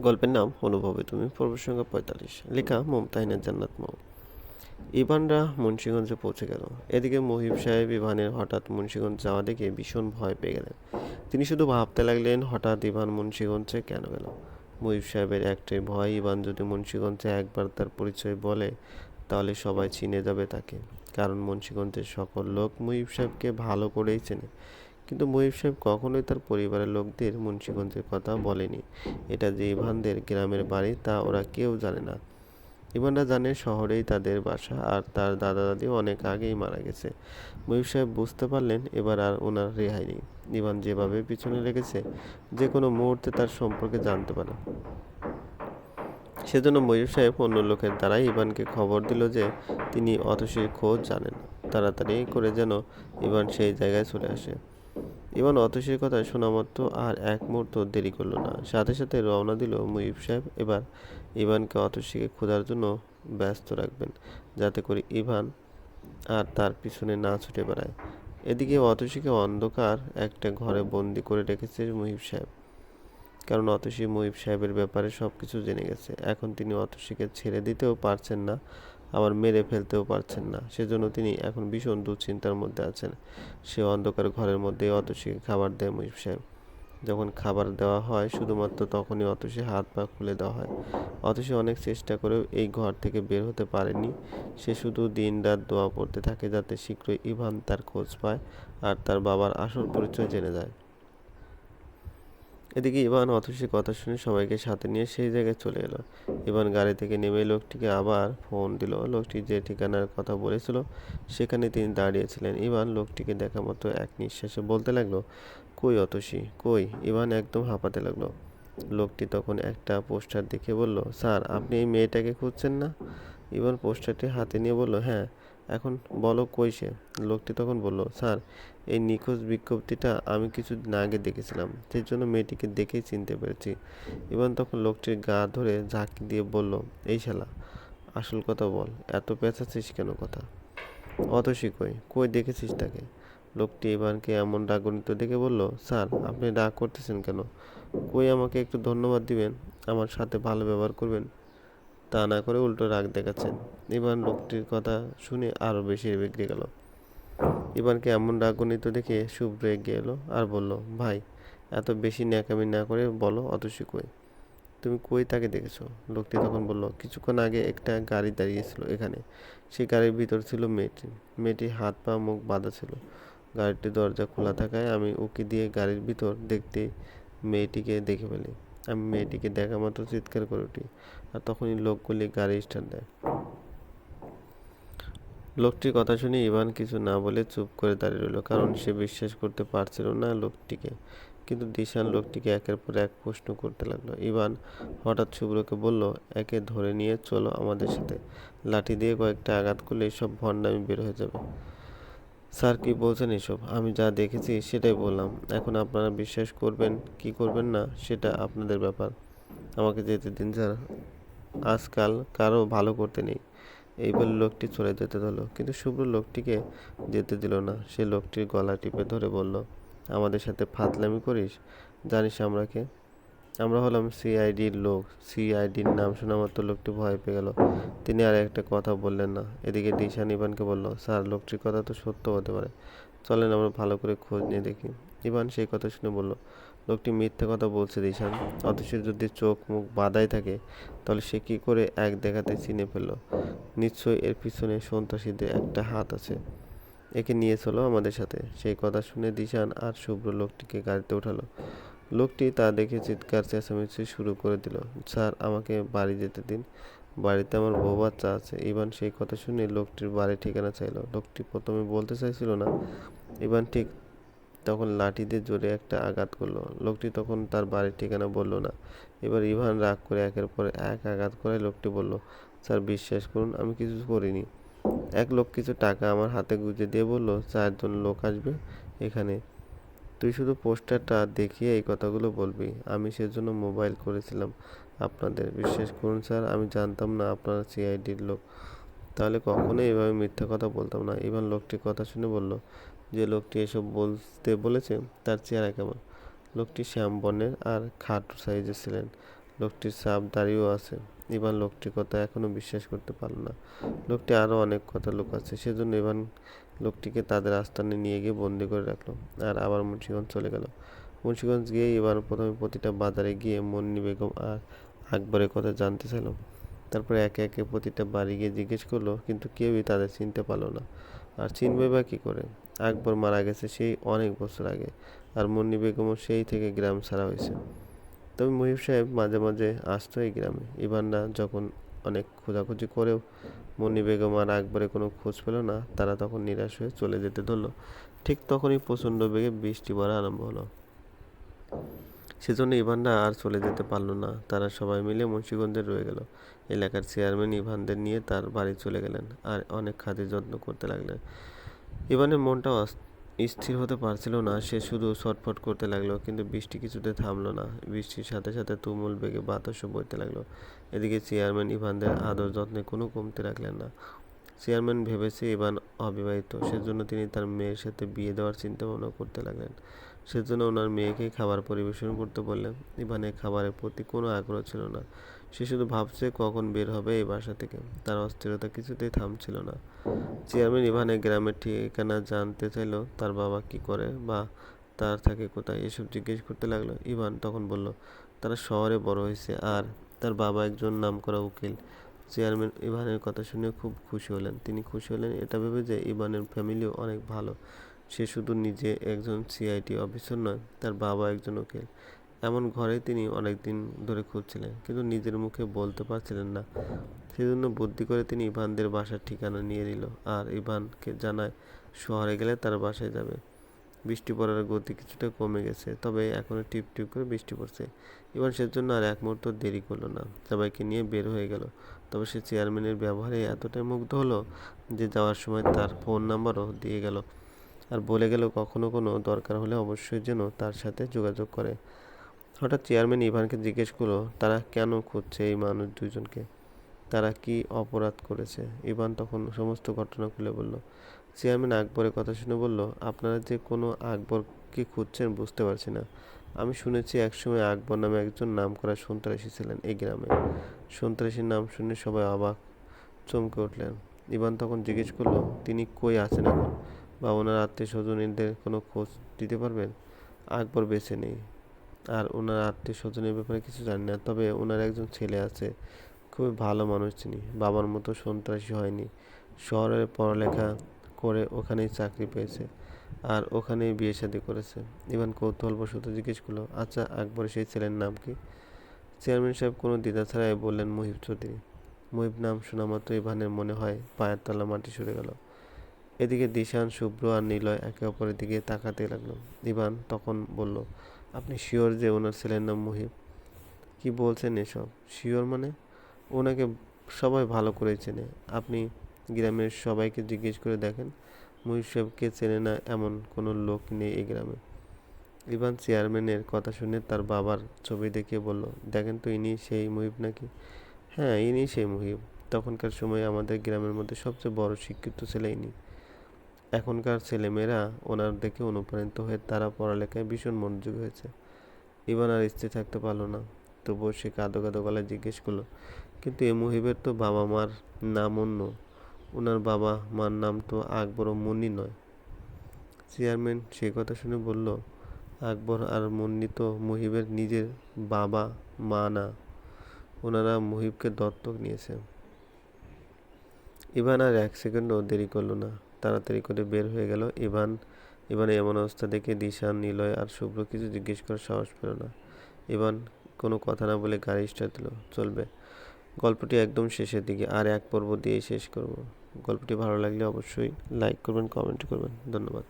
গল্পের নাম অনুভবে তুমি পর্ব সংখ্যা পঁয়তাল্লিশ। লেখা মমতাহিনের জান্নাত মৌ। ইভানরা মুন্সীগঞ্জে পৌঁছে গেল। এদিকে মহিব সাহেব ইভানের হঠাৎ মুন্সীগঞ্জ যাওয়া দেখে ভীষণ ভয় পেয়ে গেলেন। তিনি শুধু ভাবতে লাগলেন, হঠাৎ ইভান মুন্সীগঞ্জে কেন গেল? মহিব সাহেবের একটাই ভয়, ইভান যদি মুন্সীগঞ্জে একবার তার পরিচয় বলে, তাহলে সবাই চিনে যাবে তাকে। কারণ মুন্সীগঞ্জের সকল লোক মহিব সাহেবকে ভালো করেই চেনে। কিন্তু মহিব সাহেব কখনোই তার পরিবারের লোকদের মুন্সীগঞ্জের কথা বলেনি। এটা যে ইভানদের গ্রামের বাড়ি, তা ওরা কেউ জানে না। ইভানরা জানে শহরেই তাদের বাসা আর তার দাদা দাদি অনেক আগেই মারা গেছে। মহিব সাহেব বুঝতে পারলেন এবার আর ওনার রেহাই নেই। ইভান যেভাবে পিছনে রেখেছে যে কোনো মুহূর্তে তার সম্পর্কে জানতে পারে। সেজন্য ময়ূর সাহেব অন্য লোকের দ্বারাই ইভানকে খবর দিল যে তিনি অতসীর খোঁজ জানেন তাড়াতাড়ি করে যেন ইভান সেই জায়গায় চলে আসে। ইভান অতসীর কথা শোনা মাত্র আর এক মুহূর্ত দেরি করল না। সাথে সাথে রওনা দিল মুইব সাহেব। এবার ইভানকে অতসীকে খোঁজার জন্য ব্যস্ত রাখবেন, যাতে করে ইভান আর তার পিছনে না ছুটে বেড়ায়। এদিকে অতসীকে অন্ধকার একটা ঘরে বন্দি করে রেখেছে মুহিব সাহেব। কারণ অতসী মুহিব সাহেবের ব্যাপারে সব কিছু জেনে গেছে। এখন তিনি অতসীকে ছেড়ে দিতেও পারছেন না। আবার মেরে ফেলতেও পারছেন না। সেজন্য তিনি এখন ভীষণ দুশ্চিন্তার মধ্যে আছেন। সে অন্ধকার ঘরের মধ্যে অতসীকে খাবার দেয় মুহিব সাহেব। যখন খাবার দেওয়া হয়, শুধুমাত্র তখনই অতসী হাত পা খুলে দেওয়া হয়। অতসী অনেক চেষ্টা করেও এই ঘর থেকে বের হতে পারেনি। সে শুধু দিন রাত দোয়া পড়তে থাকে যাতে শীঘ্রই ইভান তার খোঁজ পায় আর তার বাবার আসল পরিচয় জেনে যায়। এদিকে ইভান অতসীর কথা শুনে সবাইকে সাথে নিয়ে সেই জায়গায় চলে এলো। ইভান গাড়ি থেকে নেমে লোকটিকে আবার ফোন দিল। লোকটি যে ঠিকানার কথা বলেছিল, সেখানে তিনি দাঁড়িয়েছিলেন। ইভান লোকটিকে দেখা মতো এক নিঃশ্বাসে বলতে লাগল, কই অতসী কই? ইভান একদম হাঁপাতে লাগল। লোকটি তখন একটা পোস্টার দেখে বলল, স্যার, আপনি এই মেয়েটাকে খুঁজছেন না? ইভান পোস্টারটি হাতে নিয়ে বলল হ্যাঁ এখন বলো কই সে? লোকটি তখন বলল, স্যার, এই নিখোঁজ বিজ্ঞপ্তিটা আমি কিছুদিন আগে দেখেছিলাম। সেই জন্য মেয়েটিকে দেখেই চিনতে পেরেছি। ইভান তখন লোকটির গা ধরে ঝাঁকি দিয়ে বলল, এই শালা, আসল কথা বল, এত পেঁচাচ্ছিস কেন কথা? অতসী কই? কই দেখেছিস তাকে? লোকটি ইভানকে এমন রাগনিত দেখে বলল, স্যার, আপনি রাগ করতেছেন কেন? কই আমাকে একটু ধন্যবাদ দিবেন? আমার সাথে ভালো ব্যবহার করবেন? তা না করে উল্টো রাগ দেখাচ্ছেন। ইভান লোকটির কথা শুনে আরও বেশি বিগড়ে গেল। ইভানকে এমন রাগনিত দেখে শুভ্র এগিয়ে এলো আর বলল, ভাই, এত বেশি ন্যাকামি না করে বলো অতসী কই। তুমি কই তাকে দেখেছ? লোকটি তখন বলল, কিছুক্ষণ আগে একটা গাড়ি দাঁড়িয়েছিল এখানে। সেই গাড়ির ভিতর ছিল মেয়েটি। মেয়েটি হাত পা মুখ বাঁধা ছিল। গাড়িটির দরজা খোলা থাকায় আমি উকি দিয়ে গাড়ির ভিতর দেখতে মেয়েটিকে দেখে ফেলি। আমি মেয়েটিকে দেখা মাত্র চিৎকার করে উঠি, আর তখনই লোকগুলি গাড়ি স্টার্ট দেয়। লোকটির কথা শুনে ইভান কিছু না বলে চুপ করে দাঁড়িয়ে রইল, কারণ সে বিশ্বাস করতে পারছিল না লোকটিকে। কিন্তু দিশান লোকটিকে একের পর এক প্রশ্ন করতে লাগল। ইভান হঠাৎ শুভ্রকে বলল, একে ধরে নিয়ে চলো আমাদের সাথে। লাঠি দিয়ে কয়েকটা আঘাত করলে সব ভণ্ডামি বের হয়ে যাবে। স্যার কি বলছেন এসব? আমি যা দেখেছি সেটাই বললাম। এখন আপনারা বিশ্বাস করবেন কি করবেন না সেটা আপনাদের ব্যাপার। আমাকে যেতে দিন স্যার। আজকাল কারও ভালো করতে নেই। এই বলে লোকটি চলে যেতে ধরলো, কিন্তু শুভ্র লোকটিকে যেতে দিল না। সে লোকটির গলা টিপে ধরে বলল, আমাদের সাথে ফাতলামি করিস? জানিস আমরা কে? আমরা হলাম সিআইডির লোক। সিআইডির নাম শোনা মাত্র লোকটি ভয় পেয়ে গেল। তিনি আর একটা কথা বললেন না। এদিকে দিশান ইভানকে বলল, স্যার, লোকটির কথা তো সত্য হতে পারে। চলেন আমরা ভালো করে খোঁজ নিয়ে দেখি। ইভান সেই কথা শুনে বলল, লোকটি মিথ্যে কথা বলছে দিশান অথচ যদি চোখ মুখ বাদাই থাকে, তাহলে সে কী করে এক দেখাতে চিনে ফেলল? নিশ্চয়ই এর পিছনে সন্ত্রাসীদের একটা হাত আছে। একে নিয়ে চলো আমাদের সাথে। সেই কথা শুনে দিশান আর শুভ্র লোকটিকে গাড়িতে উঠালো। লোকটি তা দেখে চিৎকার, চেঁচামেচি শুরু করে দিল, স্যার, আমাকে বাড়ি যেতে দিন। বাড়িতে আমার বউ বাচ্চা আছে। ইভান সেই কথা শুনে লোকটির বাড়ির ঠিকানা চাইলো। লোকটি প্রথমে বলতে চাইছিল না। ইভান ঠিক তখন লাঠি দিয়ে জোরে একটা আঘাত করল। লোকটি তখন তার বাড়ির ঠিকানা বলল না। এবার ইভান রাগ করে একের পর এক আঘাত করে লোকটি বলল, স্যার, বিশ্বাস করুন, আমি কিছু করিনি। এক লোক কিছু টাকা আমার হাতে গুঁজে দিয়ে বলল, চারজন লোক আসবে এখানে। তুই শুধু পোস্টারটা দেখিয়ে এই কথাগুলো বলবি। আমি সেজন্য মোবাইল করেছিলাম আপনাদের। বিশ্বাস করুন স্যার, আমি জানতাম না আপনারা সিআইডির লোক। তাহলে কখনোই এভাবে মিথ্যা কথা বলতাম না। ইভান লোকটির কথা শুনে বলল, যে লোকটি এসব বলতে বলেছে, তার চেহারা কেমন? লোকটি শ্যাম বর্ণের আর খাট সাইজের ছিলেন। লোকটির সাপ দাড়িও আছে। ইভান লোকটির কথা এখনও বিশ্বাস করতে পারল না। লোকটি আরও অনেক কথা লোক আছে সেজন্য ইভান লোকটিকে তাদের আস্থানে নিয়ে গিয়ে বন্দি করে রাখল আর আবার মুন্সিগঞ্জ চলে গেল। মুন্সিগঞ্জ গিয়ে এবার প্রথমে প্রতিটা বাজারে গিয়ে মন্নি বেগম আর আকবরের কথা জানতে চাইল। তারপরে একে একে প্রতিটা বাড়ি গিয়ে জিজ্ঞেস করল, কিন্তু কেউই তাদের চিনতে পারল না। আর চিনবে বা কী করে? আকবর মারা গেছে সেই অনেক বছর আগে আর মুন্নি বেগমও সেই থেকে গ্রাম ছাড়া হয়েছে। তবে মহিব সাহেব মাঝে মাঝে আসতো এই গ্রামে। ইভানরা যখন অনেক খোঁজাখুঁজি করেও মুন্নি বেগম আর আকবরে কোনো খোঁজ পেল না, তারা তখন নিরাশ হয়ে চলে যেতে ধরলো। ঠিক তখনই প্রচণ্ড বেগে বৃষ্টি পড়া আরম্ভ হলো। সেজন্য ইভানরা আর চলে যেতে পারল না। তারা সবাই মিলে মুন্সিগঞ্জে রয়ে গেল। এলাকার চেয়ারম্যান ইভানদের নিয়ে তার বাড়ি চলে গেলেন আর অনেক খাতির যত্ন করতে লাগলেন। ইভানের মনটাও স্থির হতে পারছিল না। সে শুধু ছটফট করতে লাগল, কিন্তু বৃষ্টি কিছুতে থামলো না। বৃষ্টির সাথে সাথে তুমুল বেগে বাতাসও বইতে লাগল। এদিকে চেয়ারম্যান ইভানদের আদর যত্নে কোনো কমতে রাখলেন না। চেয়ারম্যান ভেবেছে ইভান অবিবাহিত, সেজন্য তিনি তার মেয়ের সাথে বিয়ে দেওয়ার চিন্তা ভাবনা করতে লাগলেন। সেজন্য ওনার মেয়েকে খাবার পরিবেশন করতে বললেন। ইভানের খাবারের প্রতি কোনো আগ্রহ ছিল না। সে শুধু ভাবছে কখন বের হবে এই বাসা থেকে। তার অস্থিরতা কিছুতেই থামছিল না। চেয়ারম্যান ইভানের গ্রামের ঠিকানা জানতে চাইলো, তার বাবা কি করে বা তার থাকে কোথায় এসব জিজ্ঞেস করতে লাগল। ইভান তখন বলল, তারা শহরে বড় হয়েছে আর তার বাবা একজন নামকরা উকিল। চেয়ারম্যান ইভানের কথা শুনে খুব খুশি হলেন। তিনি খুশি হলেন এটা ভেবে যে ইভানের ফ্যামিলিও অনেক ভালো। সে শুধু নিজে একজন সিআইটি অফিসার নয়, তার বাবা একজন উকিল। এমন ঘরে তিনি অনেক দিন ধরে খুঁজছিলেন, কিন্তু নিজের মুখে বলতে পারছিলেন না। সেজন্য বুদ্ধি করে তিনি ইভানদের বাসার ঠিকানা নিয়ে নিল আর ইভানকে জানায়, শহরে গেলে তার বাসায় যাবে। বৃষ্টি পড়ার গতি কিছুটা কমে গেছে, তবে এখনও টিপ টিপ করে বৃষ্টি পড়ছে। ইভান সেজন্য আর এক মুহূর্ত দেরি করল না। সবাইকে নিয়ে বের হয়ে গেল। তবে সে চেয়ারম্যানের ব্যবহারে এতটাই মুগ্ধ হলো যে যাওয়ার সময় তার ফোন নাম্বারও দিয়ে গেল। আর বলে গেল কখনো কোনো দরকার হলে অবশ্যই যেন তার সাথে যোগাযোগ করে। হঠাৎ চেয়ারম্যান ইভানকে জিজ্ঞেস করল, তারা কেন খুঁজছে এই মানুষ দুজনকে? তারা কি অপরাধ করেছে? ইভান তখন সমস্ত ঘটনা খুলে বলল। চেয়ারম্যান আকবরের কথা শুনে বলল, আপনারা যে কোনো আকবরকে খুঁজছেন বুঝতে পারছি না। আমি শুনেছি একসময় আকবর নামে একজন নামকরা সন্ত্রাসী ছিলেন এই গ্রামে। সন্ত্রাসীর নাম শুনে সবাই অবাক, চমকে উঠলেন। ইভান তখন জিজ্ঞেস করল, তিনি কই আছেন এখন? বা ওনার আত্মীয় স্বজনদের কোনো খোঁজ দিতে পারবেন? আকবর বেছে নেই। আর ওনার আত্মীয় স্বজনের ব্যাপারে কিছু জানি না, তবে ওনার একজন ছেলে আছে, খুবই ভালো মানুষ তিনি। বাবার মতো সন্ত্রাসী হয়নি। শহরে পড়ালেখা করে ওখানেই চাকরি পেয়েছে আর ওখানেই বিয়ে শাদি করেছে। ইভান কৌতূহলবশত জিজ্ঞেস করল আচ্ছা আকবরের সেই ছেলের নাম কি? চেয়ারম্যান সাহেব কোনো দ্বিধা ছাড়াই বললেন, মুহিব চৌধুরী। মুহিব নাম শোনা মাত্র ইভানের মনে হয় পায়ের তলা মাটি সরে গেল। এদিকে দিশান, শুভ্র আর নিলয় একে অপরের দিকে তাকাতে লাগল। ইভান তখন বলল, আপনি শিওর যে ওনার ছেলের নাম মুহিব? কি বলছেন এসব? শিওর মানে? ওনাকে সবাই ভালো করে চেনে। আপনি গ্রামের সবাইকে জিজ্ঞেস করে দেখেন, মুহিব সাহেবকে চেনে না এমন কোনো লোক নেই এই গ্রামে? ইভান চেয়ারম্যানের কথা শুনে তার বাবার ছবি দেখিয়ে বলল, দেখেন তো ইনি সেই মুহিব নাকি? হ্যাঁ ইনি সেই মুহিব। তখনকার সময়ে আমাদের গ্রামের মধ্যে সবচেয়ে বড় শিক্ষিত ছেলে ইনি। এখনকার ছেলেমেয়েরা ওনার দেখে অনুপ্রাণিত হয়ে তারা পড়ালেখায় ভীষণ মনোযোগ হয়েছে। ইভান আর স্থির থাকতে পারল না। তবুও সে কাঁদো কাঁদো গলায় জিজ্ঞেস করল, কিন্তু এ মুহিবের তো বাবা মার নাম অন্য। ওনার বাবা মার নাম তো আকবর ও মুন্নি নয়। চেয়ারম্যান সে কথা শুনে বলল, আকবর আর মুন্নি তো মুহিবের নিজের বাবা মা না। ওনারা মুহিবকে দত্তক নিয়েছে। ইভান আর এক সেকেন্ডও দেরি করল না। তাড়াতাড়ি করে বের হয়ে গেল। ইভান, ইভানের এমন অবস্থা দেখে দিশা, নিলয় আর শুভ্র কিছু জিজ্ঞেস করার সাহস পেল না। ইভান কোনো কথা না বলে গাড়ি স্টার্ট দিল। চলবে। গল্পটি একদম শেষের দিকে, আর এক পর্ব দিয়ে শেষ করব। গল্পটি ভালো লাগলে অবশ্যই লাইক করবেন কমেন্ট করবেন। ধন্যবাদ।